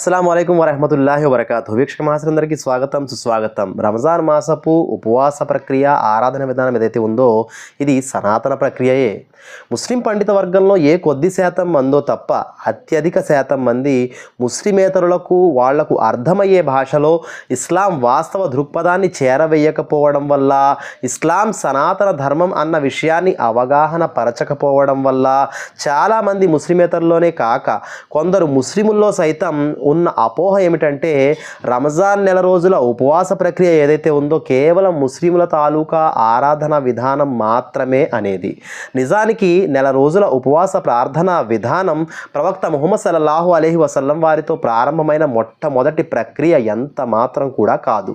అస్సలం అయికం వరహమతుల్లాహి వరకాతు వీక్షక మాసందరికీ స్వాగతం సుస్వాగతం. రంజాన్ మాసపు ఉపవాస ప్రక్రియ ఆరాధన విధానం ఏదైతే ఉందో ఇది సనాతన ప్రక్రియయే. ముస్లిం పండిత వర్గంలో ఏ కొద్ది శాతం మందో తప్ప అత్యధిక శాతం మంది ముస్లిమేతరులకు వాళ్ళకు అర్థమయ్యే భాషలో ఇస్లాం వాస్తవ దృక్పథాన్ని చేరవేయకపోవడం వల్ల ఇస్లాం సనాతన ధర్మం అన్న విషయాన్ని అవగాహన పరచకపోవడం వల్ల చాలామంది ముస్లిమేతరులోనే కాక కొందరు ముస్లిముల్లో సైతం ఉన్న అపోహ ఏమిటంటే రంజాన్ నెల రోజుల ఉపవాస ప్రక్రియ ఏదైతే ఉందో కేవలం ముస్లింల తాలూకా ఆరాధన విధానం మాత్రమే అనేది. నిజానికి నెల రోజుల ఉపవాస ప్రార్థన విధానం ప్రవక్త ముహమ్మద్ సల్లాహు అలైహి వసల్లం వారితో ప్రారంభమైన మొట్టమొదటి ప్రక్రియ ఎంత మాత్రం కూడా కాదు.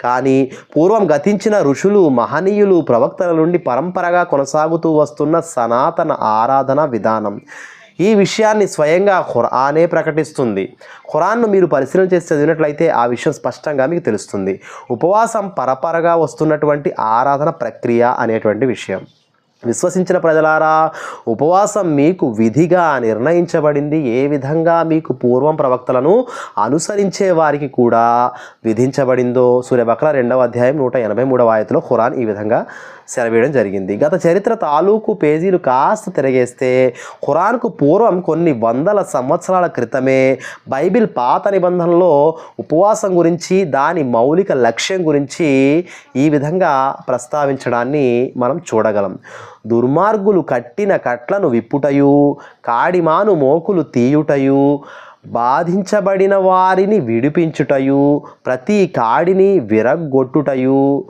కానీ పూర్వం గతించిన ఋషులు మహనీయులు ప్రవక్తల నుండి పరంపరగా కొనసాగుతూ వస్తున్న సనాతన ఆరాధన విధానం. ఈ విషయాన్ని స్వయంగా ఖురానే ప్రకటిస్తుంది. ఖురాన్ను మీరు పరిశీలన చేసి చదివినట్లయితే ఆ విషయం స్పష్టంగా మీకు తెలుస్తుంది. ఉపవాసం పరపరగా వస్తున్నటువంటి ఆరాధన ప్రక్రియ అనేటువంటి విషయం. విశ్వసించిన ప్రజలారా ఉపవాసం మీకు విధిగా నిర్ణయించబడింది. ఏ విధంగా మీకు పూర్వం ప్రవక్తలను అనుసరించే వారికి కూడా విధించబడిందో సూర్యబక్ర రెండవ అధ్యాయం నూట ఎనభై మూడవ ఆయతలో ఖురాన్ ఈ విధంగా సెలవేయడం జరిగింది. గత చరిత్ర తాలూకు పేజీలు కాస్త తిరగేస్తే ఖురాన్కు పూర్వం కొన్ని వందల సంవత్సరాల క్రితమే బైబిల్ పాత నిబంధనలో ఉపవాసం గురించి దాని మౌలిక లక్ష్యం గురించి ఈ విధంగా ప్రస్తావించడాన్ని మనం చూడగలం. దుర్మార్గులు కట్టిన కట్లను విప్పుటయు కాడిమాను మోకులు తీయుటయు బాధించబడిన వారిని విడిపించుటయు ప్రతి కాడిని విరగ్గొట్టుటయు.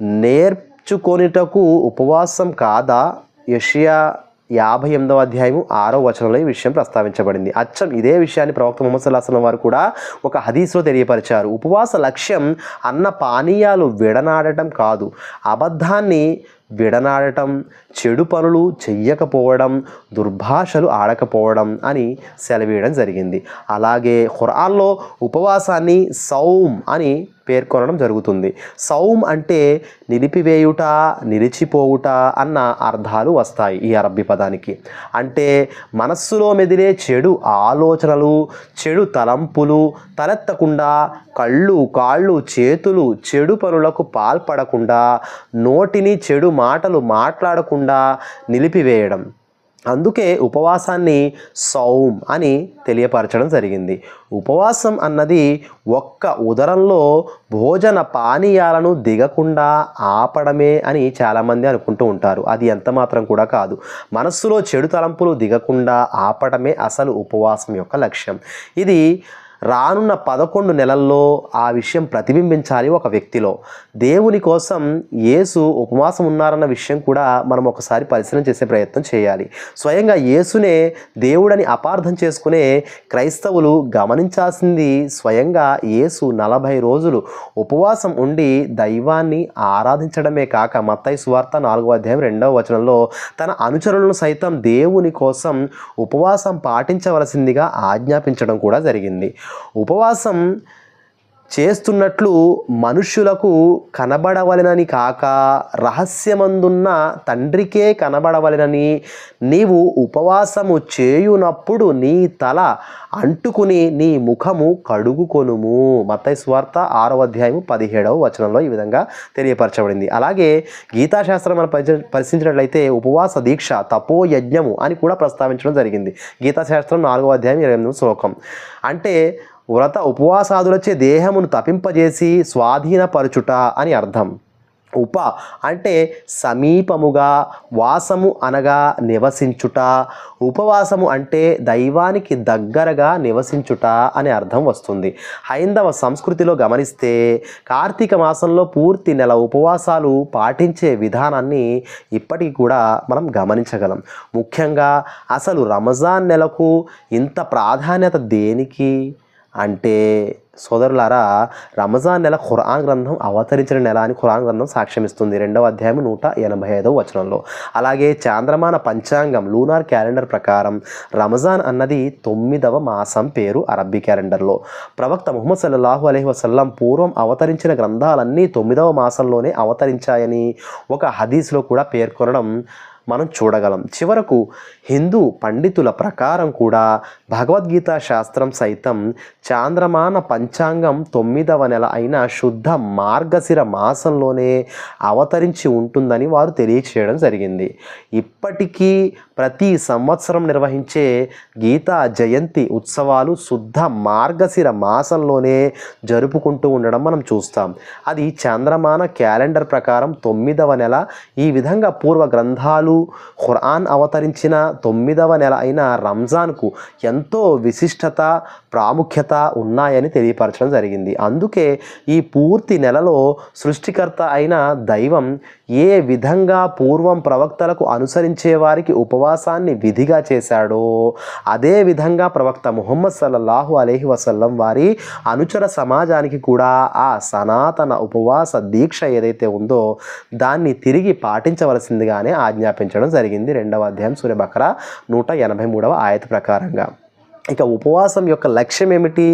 నేర్చుకొనిటకు ఉపవాసం కాదా? యషియా యాభై ఎనిమిదవ అధ్యాయం ఆరో వచనంలో ఈ విషయం ప్రస్తావించబడింది. అచ్చం ఇదే విషయాన్ని ప్రవక్త ముహమ్మద్ సల్లాహం వారు కూడా ఒక హదీస్లో తెలియపరిచారు. ఉపవాస లక్ష్యం అన్న పానీయాలు విడనాడటం కాదు. అబద్ధాన్ని విడనాడటం చెడు పనులు చెయ్యకపోవడం దుర్భాషలు ఆడకపోవడం అని సెలవేయడం జరిగింది. అలాగే ఖురాన్లో ఉపవాసాన్ని సౌమ్ అని పేర్కొనడం జరుగుతుంది. సౌమ్ అంటే నిలిపివేయుట నిలిచిపోవుట అన్న అర్థాలు వస్తాయి ఈ అరబ్బీ పదానికి. అంటే మనస్సులో మెదిలే చెడు ఆలోచనలు చెడు తలంపులు తలెత్తకుండా కళ్ళు కాళ్ళు చేతులు చెడు పనులకు పాల్పడకుండా నోటిని చెడు మాటలు మాట్లాడకుండా నిలిపివేయడం. అందుకే ఉపవాసాన్ని సౌమ్ అని తెలియపరచడం జరిగింది. ఉపవాసం అన్నది ఒక్క ఉదరంలో భోజన పానీయాలను దిగకుండా ఆపడమే అని చాలామంది అనుకుంటూ ఉంటారు. అది ఎంత మాత్రం కూడా కాదు. మనస్సులో చెడు తలంపులు దిగకుండా ఆపడమే అసలు ఉపవాసం యొక్క లక్ష్యం. ఇది రానున్న పదకొండు నెలల్లో ఆ విషయం ప్రతిబింబించాలి ఒక వ్యక్తిలో. దేవుని కోసం యేసు ఉపవాసం ఉన్నారన్న విషయం కూడా మనం ఒకసారి పరిశీలన చేసే ప్రయత్నం చేయాలి. స్వయంగా యేసునే దేవుడని అపార్థం చేసుకునే క్రైస్తవులు గమనించాల్సింది స్వయంగా యేసు నలభై రోజులు ఉపవాసం ఉండి దైవాన్ని ఆరాధించడమే కాక మత్తయి సువార్త నాలుగో అధ్యాయం రెండవ వచనంలో తన అనుచరులను సైతం దేవుని కోసం ఉపవాసం పాటించవలసిందిగా ఆజ్ఞాపించడం కూడా జరిగింది. ఉపవాసం చేస్తున్నట్లు మనుష్యులకు కనబడవలెనని కాక రహస్యమందున్న తండ్రికే కనబడవలెనని నీవు ఉపవాసము చేయునప్పుడు నీ తల అంటుకుని నీ ముఖము కడుగుకొనుము. మత్తయి స్వార్త ఆరవ అధ్యాయము పదిహేడవ వచనంలో ఈ విధంగా తెలియపరచబడింది. అలాగే గీతాశాస్త్రం మనం పరిశీలించినట్లయితే ఉపవాస దీక్ష తపో యజ్ఞము అని కూడా ప్రస్తావించడం జరిగింది. గీతాశాస్త్రం నాలుగవ అధ్యాయం ఇరవై ఎనిమిది శ్లోకం. అంటే వ్రత ఉపవాసాదులచే దేహమును తపింపజేసి స్వాధీనపరచుట అని అర్థం. ఉప అంటే సమీపముగా వాసము అనగా నివసించుట ఉపవాసము అంటే దైవానికి దగ్గరగా నివసించుట అనే అర్థం వస్తుంది. హైందవ సంస్కృతిలో గమనిస్తే కార్తీక మాసంలో పూర్తి నెల ఉపవాసాలు పాటించే విధానాన్ని ఇప్పటికి కూడా మనం గమనించగలం. ముఖ్యంగా అసలు రంజాన్ నెలకు ఇంత ప్రాధాన్యత దేనికి? అంటే సోదరులారా రమజాన్ నెల ఖురాన్ గ్రంథం అవతరించిన నెల అని ఖురాన్ గ్రంథం సాక్ష్యమిస్తుంది. రెండవ అధ్యాయం నూట ఎనభై ఐదవ వచనంలో. అలాగే చాంద్రమాన పంచాంగం లూనార్ క్యాలెండర్ ప్రకారం రమజాన్ అన్నది తొమ్మిదవ మాసం పేరు అరబ్బీ క్యాలెండర్లో. ప్రవక్త ముహమ్మద్ సల్లాహు అలహి వసల్లం పూర్వం అవతరించిన గ్రంథాలన్నీ తొమ్మిదవ మాసంలోనే అవతరించాయని ఒక హదీస్లో కూడా పేర్కొనడం మనం చూడగలం. చివరకు హిందూ పండితుల ప్రకారం కూడా భగవద్గీత శాస్త్రం సైతం చాంద్రమాన పంచాంగం తొమ్మిదవ నెల అయిన శుద్ధ మార్గశిర మాసంలోనే అవతరించి ఉంటుందని వారు తెలియచేయడం జరిగింది. ఇప్పటికీ ప్రతి సంవత్సరం నిర్వహించే గీతా జయంతి ఉత్సవాలు శుద్ధ మార్గశిర మాసంలోనే జరుపుకుంటూ ఉండడం మనం చూస్తాం. అది చంద్రమాన క్యాలెండర్ ప్రకారం తొమ్మిదవ నెల. ఈ విధంగా పూర్వ గ్రంథాలు ఖురాన్ అవతరించిన తొమ్మిదవ నెల అయిన రంజాన్కు ఎంతో విశిష్టత ప్రాముఖ్యత ఉన్నాయని తెలియపరచడం జరిగింది. అందుకే ఈ పూర్తి నెలలో సృష్టికర్త అయిన దైవం ఏ విధంగా పూర్వం ప్రవక్తలకు అనుసరించే వారికి ఉపవాసాన్ని విధిగా చేశాడో అదే విధంగా ప్రవక్త ముహమ్మద్ సల్లల్లాహు అలైహి వసల్లం వారి అనుచర సమాజానికి కూడా ఆ సనాతన ఉపవాస దీక్ష ఏదైతే ఉందో దాన్ని తిరిగి పాటించవలసిందిగానే ఆజ్ఞాపించడం జరిగింది. రెండవ అధ్యాయం సూర్యబకర నూట ఎనభై మూడవ ఆయత ప్రకారంగా. ఇక ఉపవాసం యొక్క లక్ష్యం ఏమిటి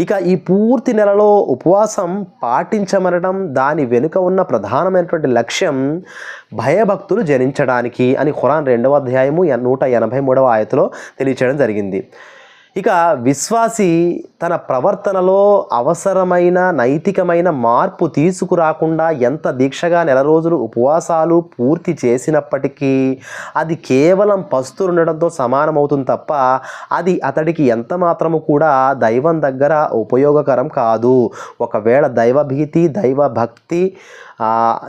ఇక ఈ పూర్తి నెలలో ఉపవాసం పాటించమనడం దాని వెనుక ఉన్న ప్రధానమైనటువంటి లక్ష్యం భయభక్తులు జనించడానికి అని ఖురాన్ రెండవ అధ్యాయము నూట ఎనభై మూడవ ఆయతలో తెలియచేయడం జరిగింది. ఇక విశ్వాసి తన ప్రవర్తనలో అవసరమైన నైతికమైన మార్పు తీసుకురాకుండా ఎంత దీక్షగా నెల రోజులు ఉపవాసాలు పూర్తి చేసినప్పటికీ అది కేవలం పస్తులుండడంతో సమానమవుతుంది తప్ప అది అతడికి ఎంత మాత్రము కూడా దైవం దగ్గర ఉపయోగకరం కాదు. ఒకవేళ దైవభీతి దైవ భక్తి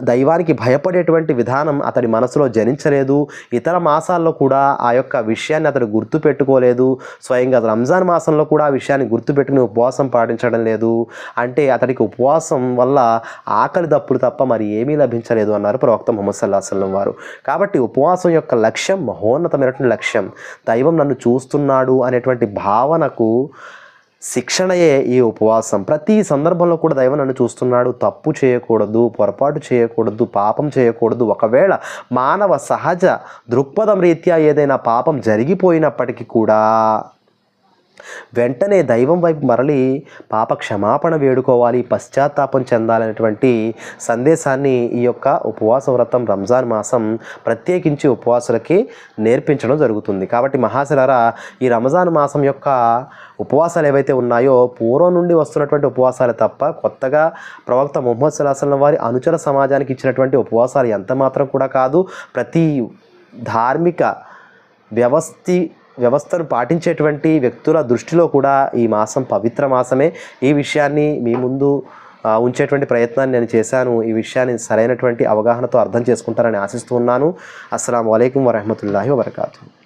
దైవానికి భయపడేటువంటి విధానం అతడి మనసులో జనించలేదు. ఇతర మాసాల్లో కూడా ఆ యొక్క విషయాన్ని అతడు గుర్తు పెట్టుకోలేదు. స్వయంగా రంజాన్ మాసంలో కూడా ఆ విషయాన్ని గుర్తుపెట్టుకుని ఉపవాసం పాటించడం లేదు. అంటే అతడికి ఉపవాసం వల్ల ఆకలి దప్పులు తప్ప మరి ఏమీ లభించలేదు అన్నారు ప్రవక్త ముహమ్మద్ సల్లా సల్లం వారు. కాబట్టి ఉపవాసం యొక్క లక్ష్యం మహోన్నతమైనటువంటి లక్ష్యం. దైవం నన్ను చూస్తున్నాడు అనేటువంటి భావనకు శిక్షణయే ఈ ఉపవాసం. ప్రతి సందర్భంలో కూడా దైవం నన్ను చూస్తున్నాడు. తప్పు చేయకూడదు పొరపాటు చేయకూడదు పాపం చేయకూడదు. ఒకవేళ మానవ సహజ దృక్పథం రీత్యా ఏదైనా పాపం జరిగిపోయినప్పటికీ కూడా వెంటనే దైవం వైపు మరలి పాప క్షమాపణ వేడుకోవాలి పశ్చాత్తాపం చెందాలనేటువంటి సందేశాన్ని ఈ యొక్క ఉపవాస వ్రతం రంజాన్ మాసం ప్రత్యేకించి ఉపవాసులకి నేర్పించడం జరుగుతుంది. కాబట్టి మహాశిలరా ఈ రంజాన్ మాసం యొక్క ఉపవాసాలు ఏవైతే ఉన్నాయో పూర్వం నుండి వస్తున్నటువంటి ఉపవాసాలు తప్ప కొత్తగా ప్రవక్త ముహమ్మద్ సల్లాహం వారి అనుచర సమాజానికి ఇచ్చినటువంటి ఉపవాసాలు ఎంత మాత్రం కూడా కాదు. ప్రతి ధార్మిక వ్యవస్థి వ్యవస్థను పాటించేటువంటి వ్యక్తుల దృష్టిలో కూడా ఈ మాసం పవిత్ర మాసమే. ఈ విషయాన్ని మీ ముందు ఉంచేటువంటి ప్రయత్నాన్ని నేను చేశాను. ఈ విషయాన్ని సరైనటువంటి అవగాహనతో అర్థం చేసుకుంటారని ఆశిస్తూ ఉన్నాను. అస్సలం వలైకం వరహమతుల్లాహి వబర్కాతు